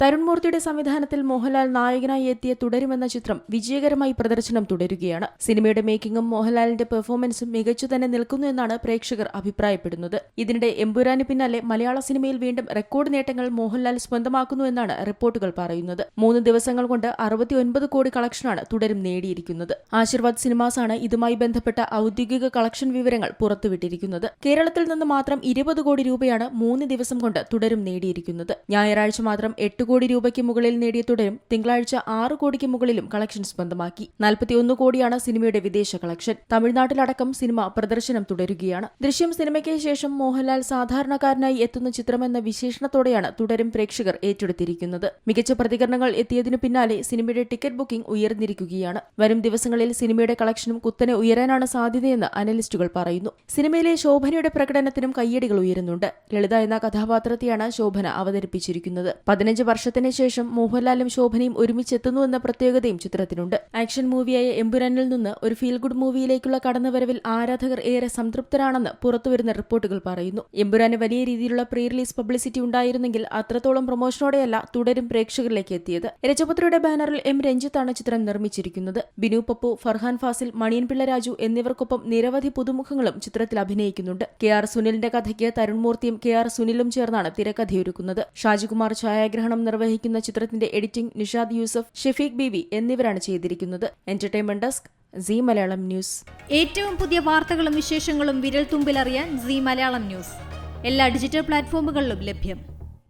തരുൺ മൂർത്തിയുടെ സംവിധാനത്തിൽ മോഹൻലാൽ നായകനായി എത്തിയ തുടരുമെന്ന ചിത്രം വിജയകരമായി പ്രദർശനം തുടരുകയാണ്. സിനിമയുടെ മേക്കിംഗും മോഹൻലാലിന്റെ പെർഫോമൻസും മികച്ചു തന്നെ നിൽക്കുന്നു എന്നാണ് പ്രേക്ഷകർ അഭിപ്രായപ്പെടുന്നത്. ഇതിനിടെ എമ്പുരാന് പിന്നാലെ മലയാള സിനിമയിൽ വീണ്ടും റെക്കോർഡ് നേട്ടങ്ങൾ മോഹൻലാൽ സ്വന്തമാക്കുന്നു എന്നാണ് റിപ്പോർട്ടുകൾ പറയുന്നത്. മൂന്ന് ദിവസങ്ങൾ കൊണ്ട് അറുപത്തിയൊൻപത് കോടി കളക്ഷനാണ് തുടരും നേടിയിരിക്കുന്നത്. ആശീർവാദ് സിനിമാസാണ് ഇതുമായി ബന്ധപ്പെട്ട ഔദ്യോഗിക കളക്ഷൻ വിവരങ്ങൾ പുറത്തുവിട്ടിരിക്കുന്നത്. കേരളത്തിൽ നിന്ന് മാത്രം ഇരുപത് കോടി രൂപയാണ് മൂന്ന് ദിവസം കൊണ്ട് തുടരും നേടിയിരിക്കുന്നത്. ഞായറാഴ്ച മാത്രം എട്ട് കോടി രൂപയ്ക്ക് മുകളിൽ നേടിയ തുടരും തിങ്കളാഴ്ച ആറ് കോടിക്ക് മുകളിലും കളക്ഷൻ സ്വന്തമാക്കി നാൽപ്പത്തിയൊന്ന് കോടിയാണ് സിനിമയുടെ വിദേശ കളക്ഷൻ. തമിഴ്നാട്ടിലടക്കം സിനിമ പ്രദർശനം തുടരുകയാണ്. ദൃശ്യം സിനിമയ്ക്ക് ശേഷം മോഹൻലാൽ സാധാരണക്കാരനായി എത്തുന്ന ചിത്രമെന്ന വിശേഷണത്തോടെയാണ് തുടരും പ്രേക്ഷകർ ഏറ്റെടുത്തിരിക്കുന്നത്. മികച്ച പ്രതികരണങ്ങൾ എത്തിയതിനു പിന്നാലെ സിനിമയുടെ ടിക്കറ്റ് ബുക്കിംഗ് ഉയർന്നിരിക്കുകയാണ്. വരും ദിവസങ്ങളിൽ സിനിമയുടെ കളക്ഷനും കുത്തനെ ഉയരാനാണ് സാധ്യതയെന്ന് അനലിസ്റ്റുകൾ പറയുന്നു. സിനിമയിലെ ശോഭനയുടെ പ്രകടനത്തിനും കയ്യടികൾ ഉയരുന്നുണ്ട്. ലളിത എന്ന കഥാപാത്രത്തെയാണ് ശോഭന അവതരിപ്പിച്ചിരിക്കുന്നത്. പതിനഞ്ച് വർഷത്തിന് ശേഷം മോഹൻലാലും ശോഭനയും ഒരുമിച്ചെത്തുന്നു എന്ന പ്രത്യേകതയും ചിത്രത്തിനുണ്ട്. ആക്ഷൻ മൂവിയായ എമ്പുരാനിൽ നിന്ന് ഒരു ഫീൽ ഗുഡ് മൂവിയിലേക്കുള്ള കടന്നുവരവിൽ ആരാധകർ ഏറെ സംതൃപ്തരാണെന്ന് പുറത്തുവരുന്ന റിപ്പോർട്ടുകൾ പറയുന്നു. എമ്പുരാന് വലിയ രീതിയിലുള്ള പ്രീ റിലീസ് പബ്ലിസിറ്റി ഉണ്ടായിരുന്നെങ്കിൽ അത്രത്തോളം പ്രൊമോഷനോടെയല്ല തുടരും പ്രേക്ഷകരിലേക്ക് എത്തിയത്. രജപുത്രയുടെ ബാനറിൽ എം രഞ്ജിത്താണ് ചിത്രം നിർമ്മിച്ചിരിക്കുന്നത്. ബിനു പപ്പു ഫർഹാൻ ഫാസിൽ മണിയൻപിള്ള രാജു എന്നിവർക്കൊപ്പം നിരവധി പുതുമുഖങ്ങളും ചിത്രത്തിൽ അഭിനയിക്കുന്നുണ്ട്. കെ ആർ സുനിലിന്റെ കഥയ്ക്ക് തരുൺമൂർത്തിയും കെ ആർ സുനിലും ചേർന്നാണ് തിരക്കഥയൊരുക്കുന്നത്. ഷാജികുമാർ ഛായാഗ്രഹണം നിർവഹിക്കുന്ന ചിത്രത്തിന്റെ എഡിറ്റിംഗ് നിഷാദ് യൂസഫ് ഷെഫീഖ് ബീബി എന്നിവരാണ് ചെയ്തിരിക്കുന്നത്. Entertainment desk Zee Malayalam news. ഏറ്റവും പുതിയ വാർത്തകളും വിശേഷങ്ങളും വിരൽ തുമ്പിലറിയാൻ സി മലയാളം ന്യൂസ്. എല്ലാ ഡിജിറ്റൽ പ്ലാറ്റ്ഫോമുകളിലും ലഭ്യം.